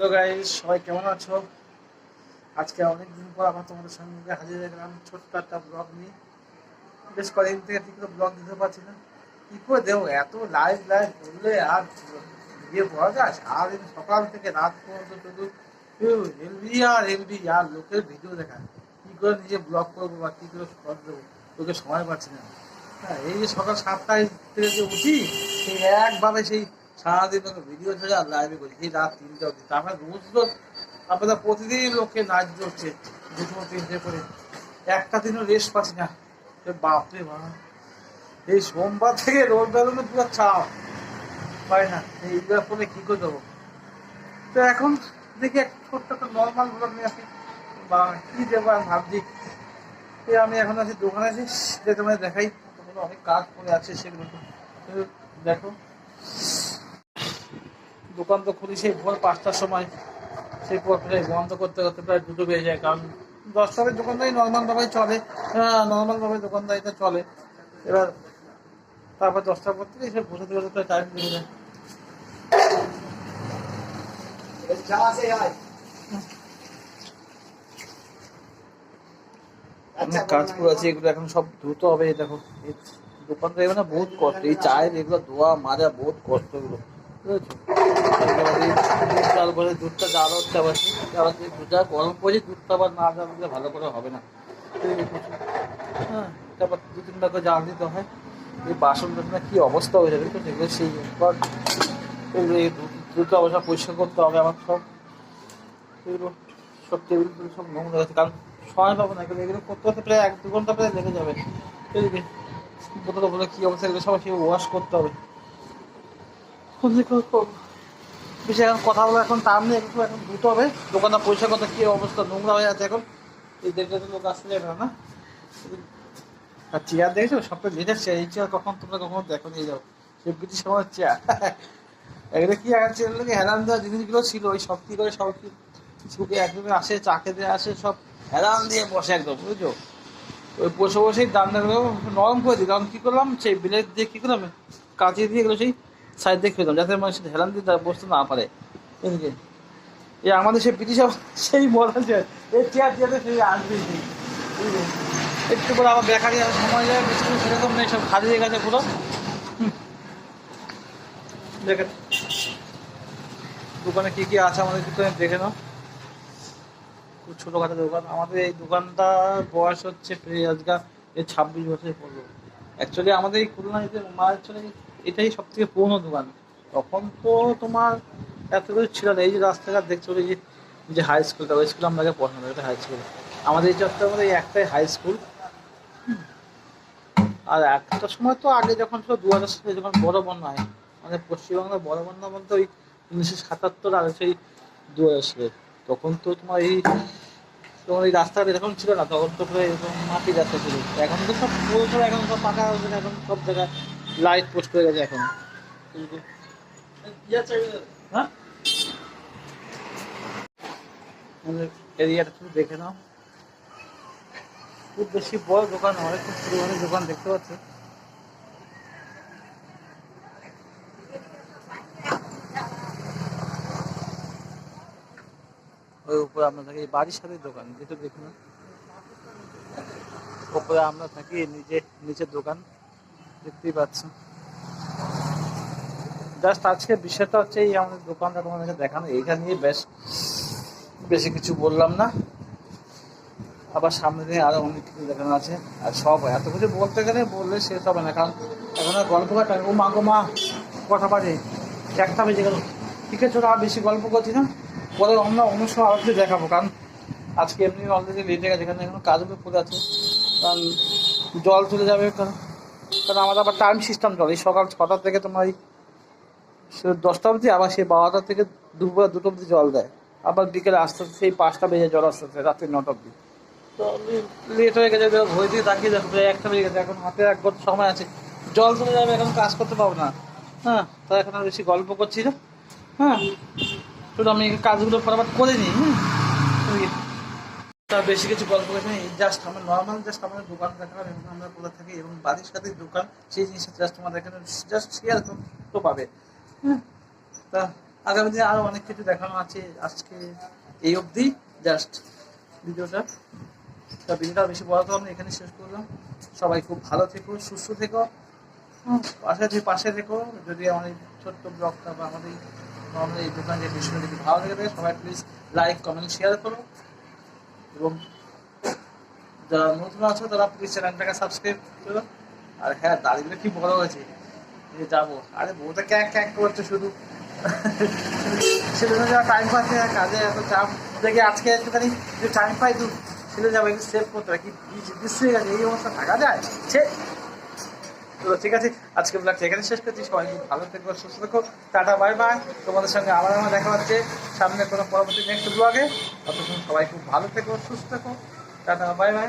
তো গাইস সবাই কেমন আছো? আজকে অনেক দিন পর আবার তোমাদের সঙ্গে হাজির গেলাম ছোট্ট একটা ব্লগ নিয়ে। বেশ কয়েকদিন থেকে ঠিক করে ব্লগ দিতে পারছি না। কি করে দেবো? এত লাইভ লাইভ বললে আর ইয়ে বলা যায় সারাদিন সকাল থেকে রাত পর্যন্ত শুধু এলবি আর এলবি আর লোকের ভিডিও দেখা। কি করে নিজে ব্লগ করব বা কি করে শর্ট দেবো? তোকে সময় পাচ্ছি না। হ্যাঁ এই যে সকাল সাতটায় থেকে যে উঠি, সেই একভাবে সেই সারাদিন তোকে ভিডিও ছেড়ে আর লাইভে করি। সেই রাত তিনটে অবধি। তারপরে রোজ তো আপনাদের প্রতিদিন লোকে নাচ হচ্ছে দুটো, তিনটে করে। একটা দিনও রেস্ট পাচ্ছি না। বাপরে বাপ। এই সোমবার থেকে রোববার হলে পুরো চাপ। পাই না। এইগুলো করে কি করে দেবো তো এখন দেখি এক ছোট্ট একটা নর্মাল ব্লগ নিয়ে আসি। বা কি দেবো আমি ভাবছি। এই আমি এখন আছি দোকানে আছি। যে তোমাদের দেখাই। অনেক কাজ করে আছে সেগুলো তো তো দেখো। দোকান তো খুলি, সেই ভোর পাঁচটার সময়। সেই প্রায় বন্ধ করতে করতে প্রায় দুটো বেজে যায়, কারণ দশটার দোকানদারি নর্মালভাবেই চলে। নর্মালভাবে দোকানদারিটা চলে। এবার তারপর দশটার পর থেকে সে বসে থেকে প্রায় টাইম লেগে যায়। অনেক কাজ করে আছে, এগুলো এখন সব ধুতে হবে দেখো। দোকানদারি মানে বহুত কষ্ট, এই চায়ের এগুলো ধোয়া, মাজা বহুত কষ্ট এগুলো। করে দুধটা জাল হচ্ছে আবার আবার যে দুধটা গরম করে দুধটা আবার না জাল ভালো করে হবে না। হ্যাঁ। তারপর দু তিনবার করে জাল দিতে হয় এই বাসন কি অবস্থা হয়ে যাবে তো সেগুলো সেই এই দুধটা অবস্থা পরিষ্কার করতে হবে আমার সব। এগুলো সব টেবিল টেবিল সব নোংরা আছে কারণ সময় পাবো না এগুলো এগুলো করতে করতে প্রায় এক দু ঘণ্টা প্রায় লেগে যাবে। এদিকে বোতলে বলে কি অবস্থা এগুলো সবাই ওয়াশ করতে হবে। বেশি এখন কথা বলে এখন টাইম নেই একটু এখন ধুতে হবে। দোকানটা পয়সা করতে কি অবস্থা, নোংরা হয়ে আছে এখন। এই তো লোক আসতে যাবে না। আর চেয়ার দেখেছ? সবটা লেটের চেয়ার। এই চেয়ার কখন তোমরা কখনো দেখো নিয়ে যাও সে ব্রিটিশ সময় চেয়ার। এগুলো কি আর চেয়ার লোকে হেরান দেওয়া জিনিসগুলো ছিল, ওই সব কি করে সব কি শুকে একদমই আসে চা খেতে আসে, সব হেরান দিয়ে বসে একদম, বুঝছ? ওই বসে বসেই দান্দাগুলো নরম করে দিই কারণ কি করলাম? সেই বিলেট দিয়ে কি করলাম? কাঁচিয়ে দিয়ে এগুলো সেই সাইড দেখে খেতাম যাতে মানুষ হেলান দিয়ে বসতে না পারে। এদিকে এই আমাদের সেই ব্রিটিশ সেই বলা যায় এই চেয়ার চেয়ারে সেই আসবে। একটু করে আবার বেকারি আর সময় যায় বেশি সেরকম নেই, সব হয়ে গেছে পুরো। দেখে দোকানে কি কি আছে আমাদের কিন্তু দেখে নাও। খুব ছোটোখাটো দোকান। আমাদের এই দোকানটার বয়স হচ্ছে প্রায় এই ছাব্বিশ বছর পড়ল অ্যাকচুয়ালি আমাদের এই খুলনা মার অ্যাকচুয়ালি এটাই সব থেকে পুরোনো দোকান। তখন তো তোমার এত কিছু ছিল না, এই যে রাস্তাঘাট দেখছ এই যে যে হাই স্কুলটা ওই স্কুলে আমরা পড়াশোনা করি হাই স্কুল আমাদের এই চত্বরের মধ্যে একটাই হাই স্কুল আর একটা সময় তো আগে যখন ছিল দু হাজার সালে যখন বড় বন্যা হয় মানে পশ্চিমবঙ্গের বড় বন্যা বলতে ওই উনিশশো সাতাত্তর আর সেই দু হাজার সালে। তখন তো তোমার এই তোমার এই রাস্তাঘাট এরকম ছিল না, তখন তো এরকম মাটির রাস্তা ছিল। এখন তো সব পুরো এখন সব পাকা, এখন সব জায়গায় লাইট পোস্ট করে গেছে এখন। হ্যাঁ? এরিয়াটা শুধু দেখে নাও। খুব বেশি বড় দোকান হয় খুব পুরোনো দোকান দেখতে পাচ্ছি। ওই উপরে আমরা থাকি বাড়ির সাথে দোকান যেটা দেখুন। উপরে আমরা থাকি নিচে নিচের দোকান। দেখতেই পাচ্ছ জাস্ট আজকে বিষয়টা হচ্ছে এই আমাদের দোকানটা তোমাদেরকে দেখানো। এইখানে নিয়ে বেশ, বেশি কিছু বললাম না। আবার সামনে দিয়ে আরও অনেক কিছু দেখানো আছে। আর সব এত কিছু বলতে গেলে বললে শেষ হবে না। কারণ এখন আর গল্প কাটা ও মা গো মা, কথা বাজে একটা বেজে গেল। ঠিক আছে আর বেশি গল্প করছি না? পরে অন্য অন্য সময় আবার কিছু দেখাবো। কারণ আজকে এমনি অলরেডি লেটে গেছে। এখানে এখন কাজগুলো পড়ে আছে। কারণ জল চলে যাবে। কারণ কারণ আমাদের আবার টাইম সিস্টেম চলে সকাল ছটা থেকে তোমার সে দশটা অবধি, আবার সেই বারোটা থেকে দুপুর দুটো অবধি জল দেয়। আবার বিকেলে আস্তে আস্তে সেই পাঁচটা বেজে জল আসতে আসতে রাত্রি নটা অবধি। তো লেট হয়ে গেছে ঘড়ি দিয়ে তাকিয়ে দেখো একটা বেজে গেছে। এখন হাতে এক ঘণ্টা সময় আছে। জল চলে যাবে, এখন কাজ করতে পারব না। হ্যাঁ তো এখন আর বেশি গল্প করছি না। হ্যাঁ শুধু আমি কাজগুলো ফটাফট করে নিই হ্যাঁ। ওই তা বেশি কিছু গল্প করছি না জাস্ট আমার নর্মাল জাস্ট আমাদের দোকান দেখালাম এবং আমরা কোথা থাকি এবং বাড়ির সাথে দোকান সেই জিনিসটা জাস্ট তোমাদের এখানে জাস্ট শেয়ার তো পাবে। হ্যাঁ তা আগামী দিনে আরও অনেক কিছু দেখানো আছে আজকে এই অবধি জাস্ট ভিডিওটা। তা ভিডিওটা বেশি বড় করলাম না, এখানে শেষ করলাম। সবাই খুব ভালো থেকো সুস্থ থেকো। পাশে থেকে পাশে থেকো যদি আমাদের ছোট্ট ব্লগটা বা আমাদের আমাদের এই দোকানের বিষয়টা যদি ভালো লেগে থাকে সবাই প্লিজ লাইক কমেন্ট শেয়ার করো। এবং যারা নতুন আছো, তারা প্লিজ চ্যানেলটাকে সাবস্ক্রাইব করো। আর হ্যাঁ দাড়িগুলো কি বড় হয়েছে? যে যাব। আরে, বউটা ক্যাঁক ক্যাঁক করছে শুধু। সেটা যারা টাইম পাচ্ছে না, কাজে এত চাপ। দেখে আজকে একটুখানি টাইম পাই তো সেটা যাব একটু সেভ করতে। হবে কি গেছে, এই অবস্থা থাকা যায়? সে তো ঠিক আছে, আজকে ব্লগটা এখানে শেষ করছি। সবাই খুব ভালো থেকো, সুস্থ থেকো। টাটা বাই বাই তোমাদের সঙ্গে আবার আমার দেখা হচ্ছে সামনে কোনো পরবর্তী নেক্সট ব্লগে অতক্ষণ সবাই খুব ভালো থেকো, সুস্থ থেকো। Tata bye bye